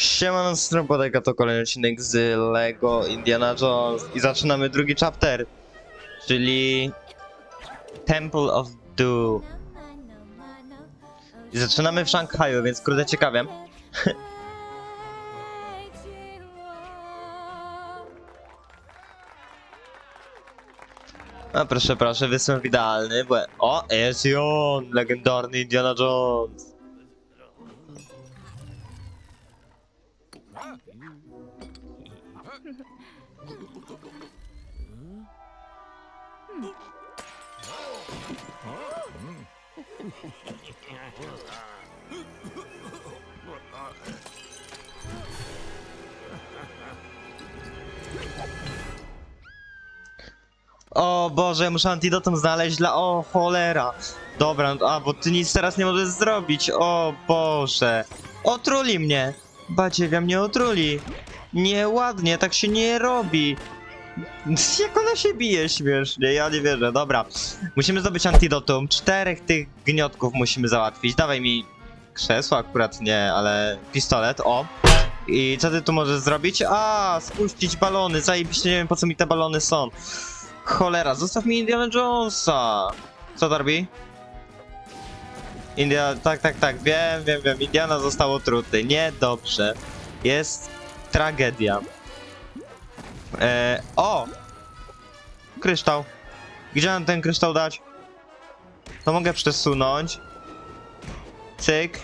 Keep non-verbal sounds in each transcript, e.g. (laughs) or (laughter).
Siemano, Stropodeka to kolejny odcinek z LEGO Indiana Jones i zaczynamy drugi chapter, czyli Temple of Doom. I zaczynamy w Szanghaju, więc kurde ciekawie. A (laughs) proszę, proszę, występ idealny, bo... O, jest on, legendarny Indiana Jones. O Boże, ja muszę antidotum znaleźć dla... O cholera. Dobra, no, a bo ty nic teraz nie możesz zrobić. O Boże. Otruli mnie. Badziewia mnie otruli. Nieładnie, tak się nie robi. Jak ona się bije śmiesznie, ja nie wierzę. Dobra, musimy zdobyć antidotum. Czterech tych gniotków musimy załatwić. Dawaj mi krzesło, akurat nie, ale pistolet, o. I co ty tu możesz zrobić? A, spuścić balony, zajebiście, nie wiem po co mi te balony są. Cholera, zostaw mi Indiana Jonesa! Co to robi? India, tak, tak, tak, wiem, wiem, wiem, Indiana został otruty, niedobrze. Jest tragedia. E, o! Kryształ. Gdzie mam ten kryształ dać? To mogę przesunąć. Cyk.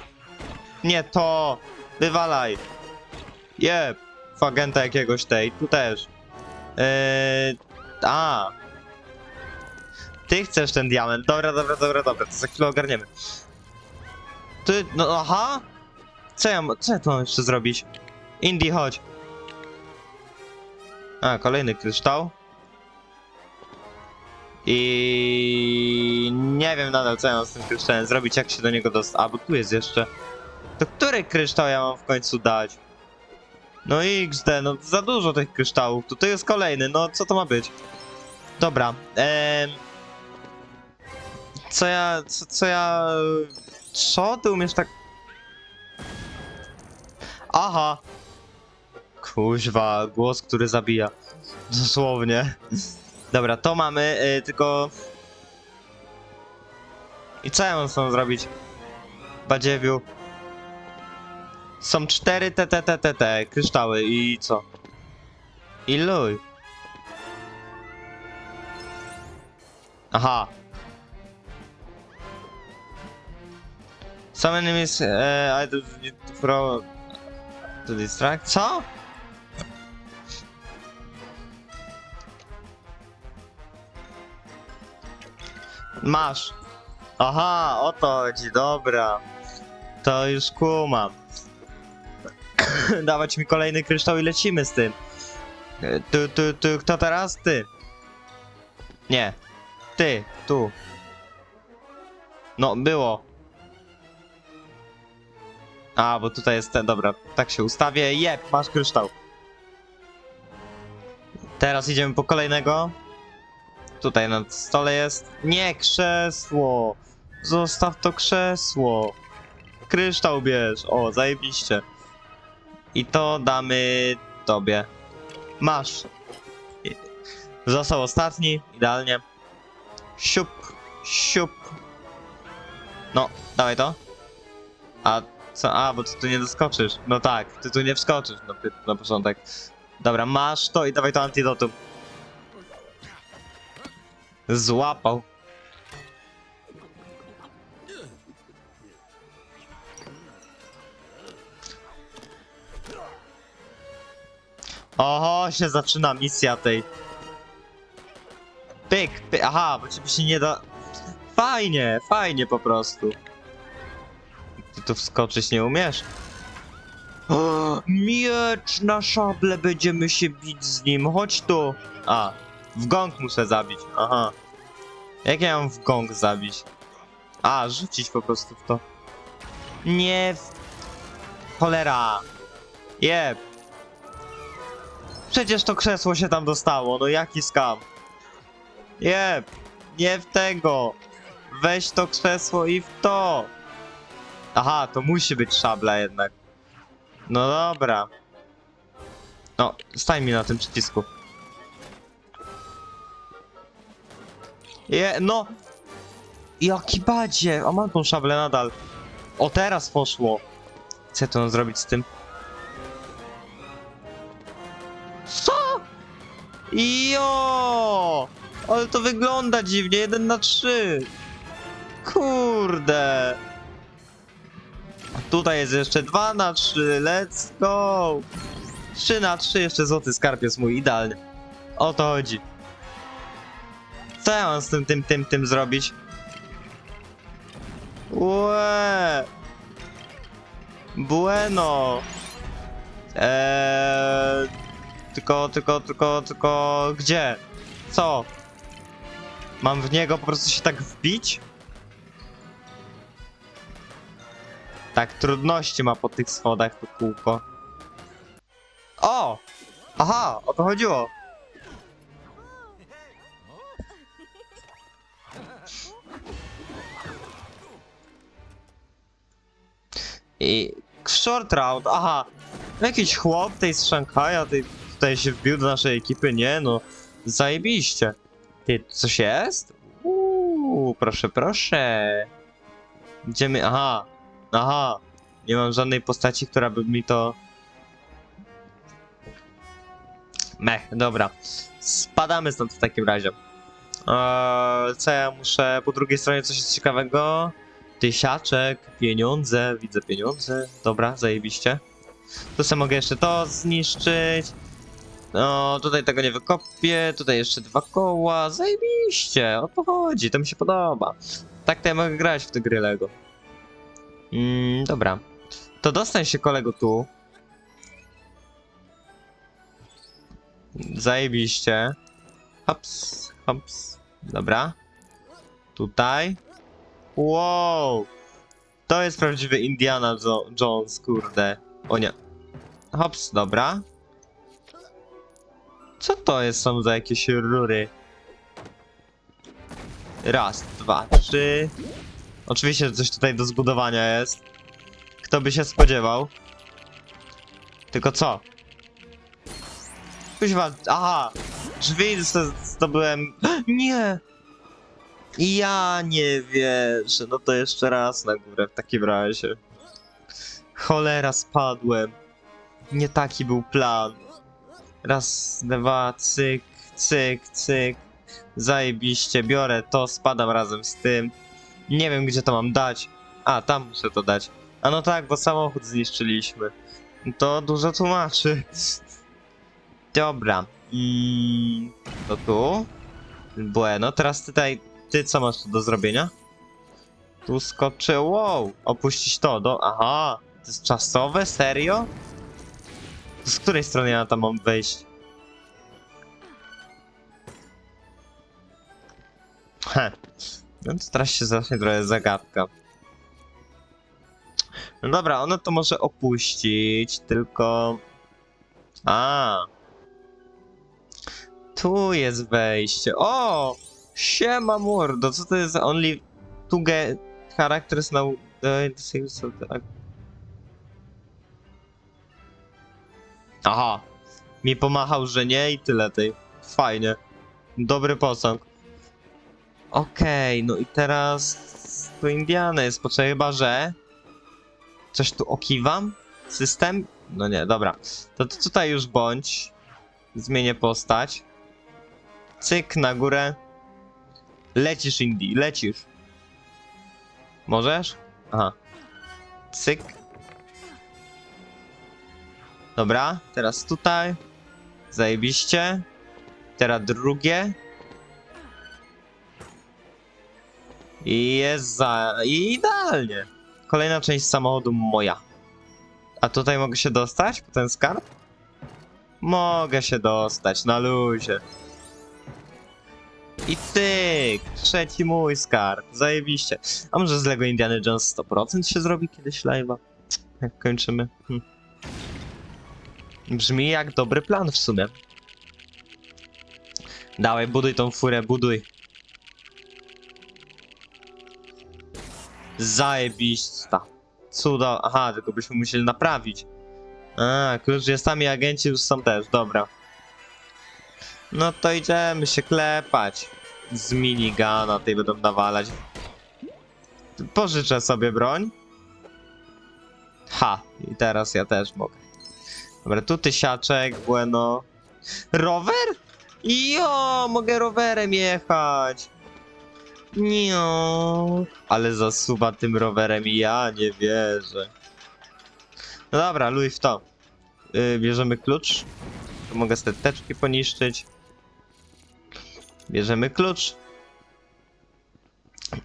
Nie to! Wywalaj! Jeb! W agenta jakiegoś tej, tu też. Eee, a. Ty chcesz ten diament. Dobra, dobra, dobra, dobra. To za chwilę ogarniemy. Ty, no aha. Co ja, co ja tu mam jeszcze zrobić? Indy, chodź. A, kolejny kryształ. I nie wiem nadal co ja mam z tym kryształem zrobić, jak się do niego dostać. A, bo tu jest jeszcze. To który kryształ ja mam w końcu dać? No XD, no za dużo tych kryształów. To jest kolejny, no co to ma być? Dobra, em... Co ja, co, co ja... Co? Ty umiesz tak... Aha! Kuźwa, głos, który zabija. Dosłownie. Dobra, to mamy, y, tylko... I co ja mam z tą zrobić? Badziewiu. Są cztery TTTTT kryształy i co? I luj. Aha. Some enemies uh, either throw to distract. Co? Masz. Aha, o to chodzi, dobra. To już kumam. (coughs) Dawać mi kolejny kryształ i lecimy z tym. E, Tu, tu, tu, kto teraz? Ty. Nie. Ty, tu. No, było. A, bo tutaj jest ten, dobra, tak się ustawię. Jep, masz kryształ. Teraz idziemy po kolejnego. Tutaj na stole jest. Nie, krzesło! Zostaw to krzesło! Kryształ bierz! O, zajebiście. I to damy tobie. Masz. Został ostatni, idealnie. Siup, siup. No, dawaj to. A co? A, bo ty tu nie doskoczysz. No tak, ty tu nie wskoczysz na, na początek. Dobra, masz to i dawaj to antidotum. Złapał. Oho, się zaczyna misja tej. Pyk, pyk, aha, bo ciebie się nie da... Fajnie, fajnie po prostu. Tu wskoczyć nie umiesz? O, miecz na szable, będziemy się bić z nim, chodź tu. A, w gong muszę zabić, aha. Jak ja mam w gong zabić? A, rzucić po prostu w to. Nie w... Cholera. Jeb. Przecież to krzesło się tam dostało, no jaki skam. Jeb. Nie w tego. Weź to krzesło i w to. Aha, to musi być szabla jednak. No dobra. No, stań mi na tym przycisku. Je, no! Jaki badzie! A mam tą szablę nadal. O, teraz poszło. Co tu mam zrobić z tym? Co? Jo! Ale to wygląda dziwnie, 1 na 3. Kurde. Tutaj jest jeszcze 2 na 3, let's go. 3 na 3, jeszcze złoty skarb jest mój, idealny. O to chodzi. Co ja mam z tym, tym, tym, tym zrobić? Łe. Bueno. Eee, tylko, tylko, tylko, tylko, gdzie? Co? Mam w niego po prostu się tak wbić? Tak, trudności ma po tych schodach to kółko. O! Aha, o to chodziło. I short round, aha. Jakiś chłop tej z Szanghaja, tej tutaj się wbił do naszej ekipy, nie no. Zajebiście. Ty, coś jest? Uuu, proszę, proszę. Idziemy, aha. Aha. Nie mam żadnej postaci, która by mi to... Mech, dobra. Spadamy stąd w takim razie. Eee, co ja muszę... Po drugiej stronie coś jest ciekawego. Tysiaczek, pieniądze, widzę pieniądze. Dobra, zajebiście. Tu sobie mogę jeszcze to zniszczyć. No, tutaj tego nie wykopię, tutaj jeszcze dwa koła, zajebiście, o to chodzi, to mi się podoba. Tak to ja mogę grać w te gry Lego. Mm, dobra. To dostań się kolego tu. Zajebiście. Hops, hops. Dobra. Tutaj. Wow! To jest prawdziwy Indiana jo Jones, kurde. O nie. Hops, dobra. Co to jest, są za jakieś rury? Raz, dwa, trzy. Oczywiście, że coś tutaj do zbudowania jest. Kto by się spodziewał? Tylko co? Kuźwa, aha! Drzwi zdo- zdobyłem... (gasps) Nie! Ja nie wierzę, no to jeszcze raz na górę w takim razie. Cholera, spadłem. Nie taki był plan. Raz, dwa, cyk, cyk, cyk. Zajebiście, biorę to, spadam razem z tym. Nie wiem, gdzie to mam dać. A, tam muszę to dać. A no tak, bo samochód zniszczyliśmy. To dużo tłumaczy. (laughs) Dobra. Mm, to tu. Bueno, teraz tutaj, ty co masz tu do zrobienia? Tu skoczę, wow, opuścić to, do, aha, to jest czasowe, serio? Z której strony ja tam mam wejść? He. No to teraz się zacznie trochę zagadka. No dobra, ono to może opuścić, tylko... A. Tu jest wejście. O! Siema mordo, co to jest only two get characters now of the... Aha. Mi pomachał, że nie i tyle tej. Fajnie. Dobry posąg. Okej, no i teraz tu Indiana jest, poczekaj, chyba że... Coś tu okiwam? System? No nie, dobra. To ty tutaj już bądź. Zmienię postać. Cyk, na górę. Lecisz, Indy, lecisz. Możesz? Aha. Cyk. Dobra, teraz tutaj. Zajebiście. Teraz drugie. I jest za... I idealnie. Kolejna część samochodu moja. A tutaj mogę się dostać po ten skarb? Mogę się dostać, na luzie. I tyk! Trzeci mój skarb, zajebiście. A może z Lego Indiana Jones 100% się zrobi kiedyś live'a? Jak kończymy? Hm. Brzmi jak dobry plan w sumie. Dawaj, buduj tą furę, buduj. Zajebista. Cuda. Aha, tylko byśmy musieli naprawić. A, klucz jest tam i agenci już są też, dobra. No to idziemy się klepać. Z minigana tej będą nawalać. Pożyczę sobie broń. Ha, i teraz ja też mogę. Dobra, tu tysiaczek, bueno. Rower? Jo, mogę rowerem jechać. Nio. Ale zasuwa tym rowerem i ja nie wierzę. No dobra, luj w to. Yy, bierzemy klucz. Tu mogę te teczki poniszczyć. Bierzemy klucz.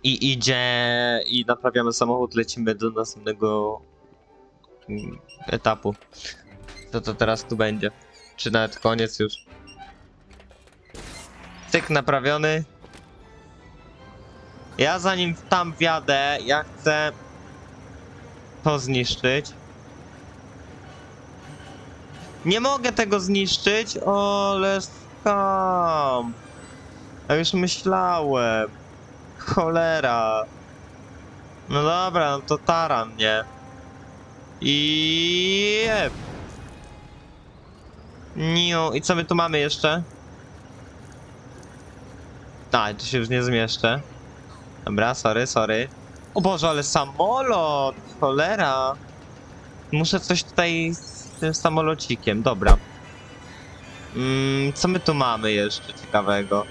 I idzie. I naprawiamy samochód, lecimy do następnego mm, etapu. Co to teraz tu będzie? Czy nawet koniec już? Cyk naprawiony. Ja zanim tam wjadę, ja chcę to zniszczyć. Nie mogę tego zniszczyć, ale skam. Ja już myślałem. Cholera. No dobra, no to taran, nie? I... Niu, i co my tu mamy jeszcze? A, tu się już nie zmieszczę. Dobra, sorry, sorry. O Boże, ale samolot! Cholera! Muszę coś tutaj z tym samolocikiem, dobra. Mm, co my tu mamy jeszcze ciekawego?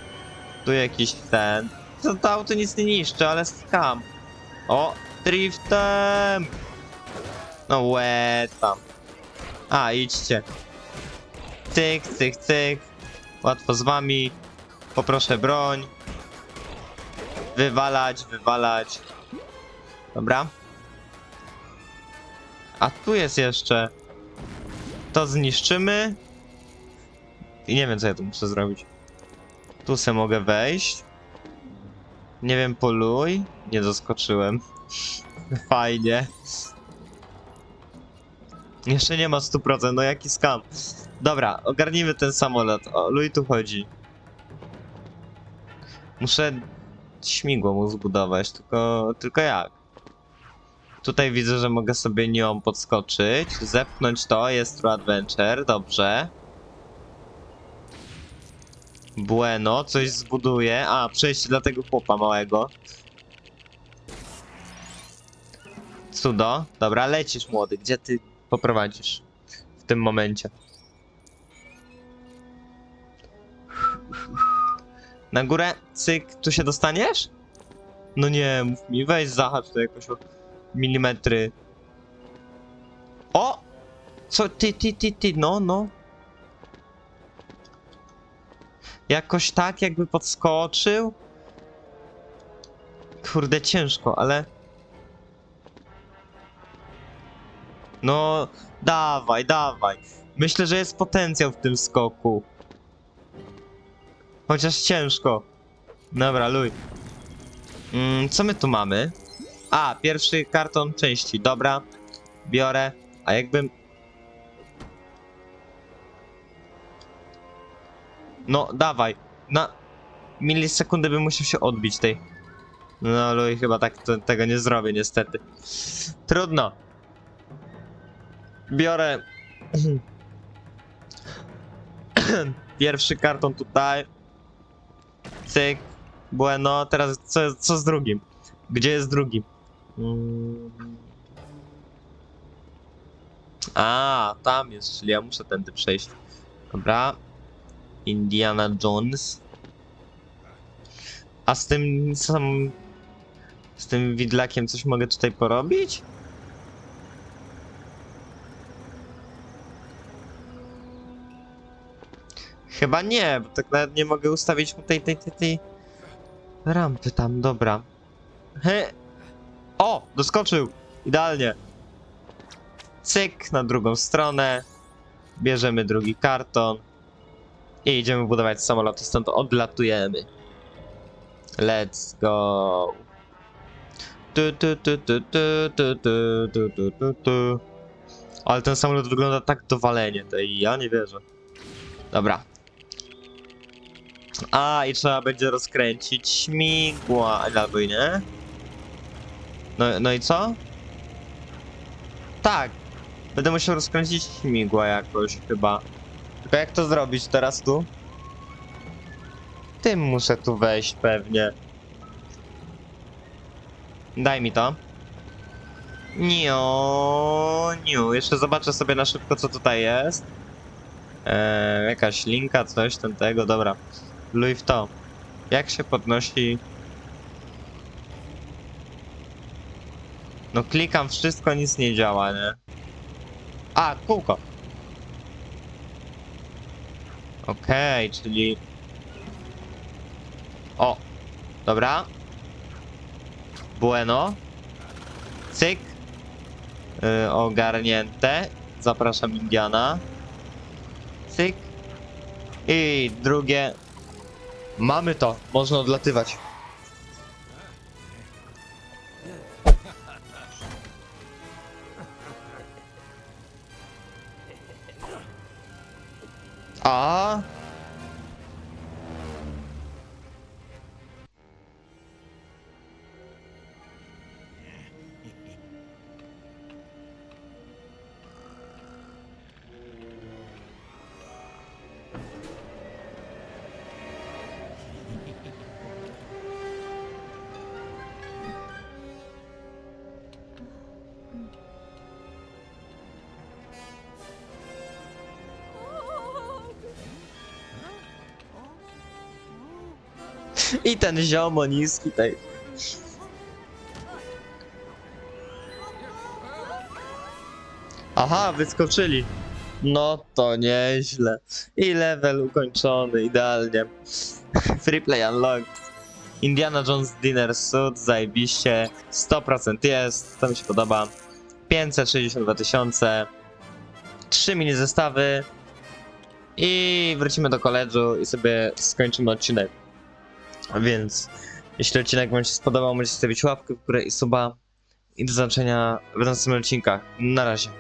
Tu jakiś ten... To, to auto nic nie niszczy, ale skam. O, driftem! No łe tam. A, idźcie. Cyk, cyk, cyk. Łatwo z wami. Poproszę broń. Wywalać, wywalać. Dobra. A tu jest jeszcze. To zniszczymy. I nie wiem, co ja tu muszę zrobić. Tu se mogę wejść. Nie wiem, poluj. Nie doskoczyłem. (laughs) Fajnie. Jeszcze nie ma 100%, no jaki skam. Dobra, ogarnijmy ten samolot. O, Luj tu chodzi. Muszę śmigło mu zbudować, tylko, tylko jak? Tutaj widzę, że mogę sobie nią podskoczyć, zepchnąć to, jest True Adventure, dobrze. Bueno, coś zbuduję. A, przejście dla tego chłopa małego. Cudo. Dobra, lecisz młody. Gdzie ty poprowadzisz w tym momencie? Na górę, cyk, tu się dostaniesz? No nie, mów mi, weź zahacz to jakoś o milimetry. O! Co, ty, ty, ty, ty, no, no. Jakoś tak, jakby podskoczył. Kurde, ciężko, ale... No, dawaj, dawaj. Myślę, że jest potencjał w tym skoku. Chociaż ciężko. Dobra, luj. Mm, co my tu mamy? A, pierwszy karton części. Dobra, biorę. A jakbym... No, dawaj. Na milisekundę bym musiał się odbić tej. No, luj, chyba tak to, tego nie zrobię, niestety. Trudno. Biorę... (clears throat) Pierwszy karton tutaj. Cyk. Bueno, teraz co, co z drugim? Gdzie jest drugi? Mm. A, tam jest, czyli ja muszę tędy przejść. Dobra. Indiana Jones. A z tym sam... Z tym widlakiem coś mogę tutaj porobić? Chyba nie, bo tak nawet nie mogę ustawić mu tej, tej, tej, tej rampy tam, dobra. He. O, doskoczył! Idealnie. Cyk, na drugą stronę. Bierzemy drugi karton. I idziemy budować samolot i stąd odlatujemy. Let's go. Tu, tu, tu, tu, tu, tu, tu, tu, tu, tu, tu. Ale ten samolot wygląda tak dowalenie, to ja nie wierzę. Dobra. A, i trzeba będzie rozkręcić śmigła, albo i nie? No, no i co? Tak. Będę musiał rozkręcić śmigła jakoś chyba. Tylko jak to zrobić teraz tu? Tym muszę tu wejść pewnie. Daj mi to. Niu, niu. Jeszcze zobaczę sobie na szybko co tutaj jest. Eee, jakaś linka, coś ten tego, dobra. W to. Jak się podnosi... No klikam wszystko, nic nie działa, nie? A, kółko. Okej, czyli... O, dobra. Bueno. Cyk. Yy, ogarnięte. Zapraszam Indiana. Cyk. I drugie. Mamy to. Można odlatywać. I ten ziomo niski tej. Aha, wyskoczyli. No to nieźle. I level ukończony, idealnie. (laughs) Free play unlocked. Indiana Jones Dinner Suit, zajebiście. 100% jest, to mi się podoba. 562 tysiące. 3 mini zestawy. I wrócimy do koledżu i sobie skończymy odcinek. Więc jeśli odcinek Wam się spodobał, możecie stawić łapkę w górę i suba. I do zobaczenia w następnych odcinkach. Na razie.